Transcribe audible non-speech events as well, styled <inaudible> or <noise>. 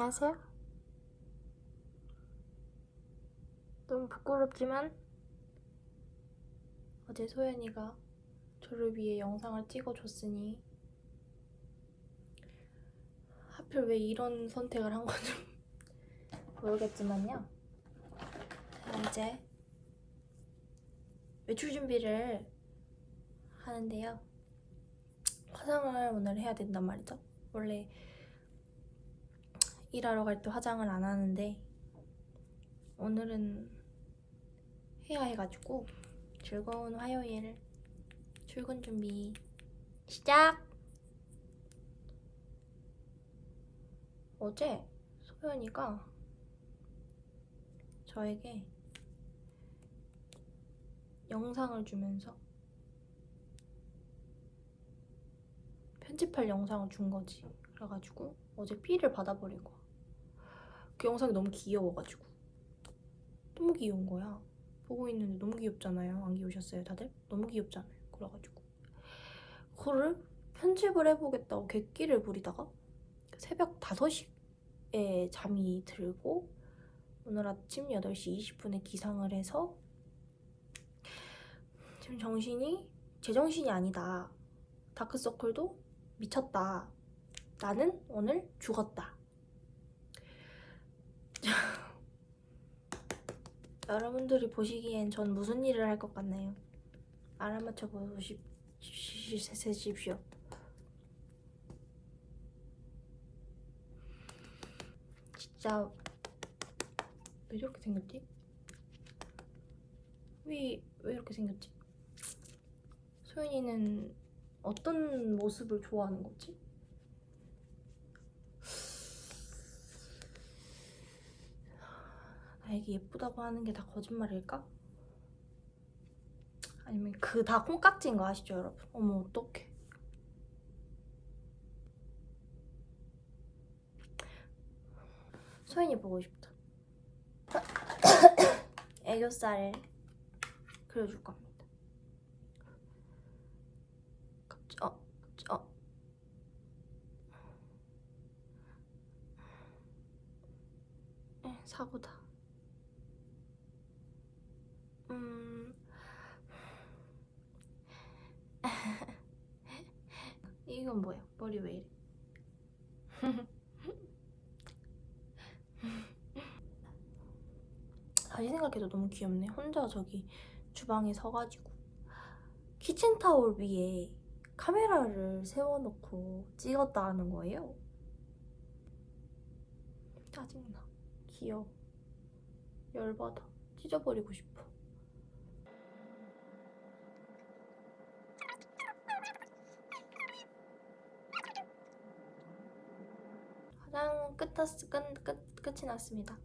안녕하세요. 너무 부끄럽지만 어제 소연이가 저를 위해 영상을 찍어줬으니 하필 왜 이런 선택을 한 건지 <laughs> 모르겠지만요. 자, 이제 외출 준비를 하는데요. 화장을 오늘 해야 된단 말이죠. 원래 일하러 갈 때 화장을 안 하는데 오늘은 해야 해가지고 즐거운 화요일 출근 준비 시작! 어제 소연이가 저에게 영상을 주면서 편집할 영상을 준 거지. 그래가지고 어제 B를 받아버리고 그 영상이 너무 귀여워가지고 너무 귀여운 거야. 보고 있는데 너무 귀엽잖아요. 안 귀여우셨어요, 다들? 너무 귀엽잖아요. 그래가지고 그거를 편집을 해보겠다고 객기를 부리다가 새벽 5시에 잠이 들고 오늘 아침 8시 20분에 기상을 해서 지금 정신이 제정신이 아니다. 다크서클도 미쳤다. 나는 오늘 죽었다. <laughs> 여러분들이 보시기엔 전 무슨 일을 할 것 같나요? 알아맞혀 보십시오. 진짜 왜 이렇게 생겼지? 왜, 왜 이렇게 생겼지? 소연이는 어떤 모습을 좋아하는 거지? 나에게 예쁘다고 하는 게 다 거짓말일까? 아니면 그 다 콩깍지인 거 아시죠, 여러분? 어머, 어떡해. 소연이 보고 싶다. <coughs> 애교살을 그려줄 겁니다. 갑자, 어, 어. 에, 사고다. 이건 뭐야? 머리 왜 이래? <laughs> 다시 생각해도 너무 귀엽네. 혼자 저기 주방에 서가지고 키친타올 위에 카메라를 세워놓고 찍었다 하는 거예요. 짜증나. 귀여워. 열받아. 찢어버리고 싶어. 화장 끝, 끝, 끝, 끝이 났습니다.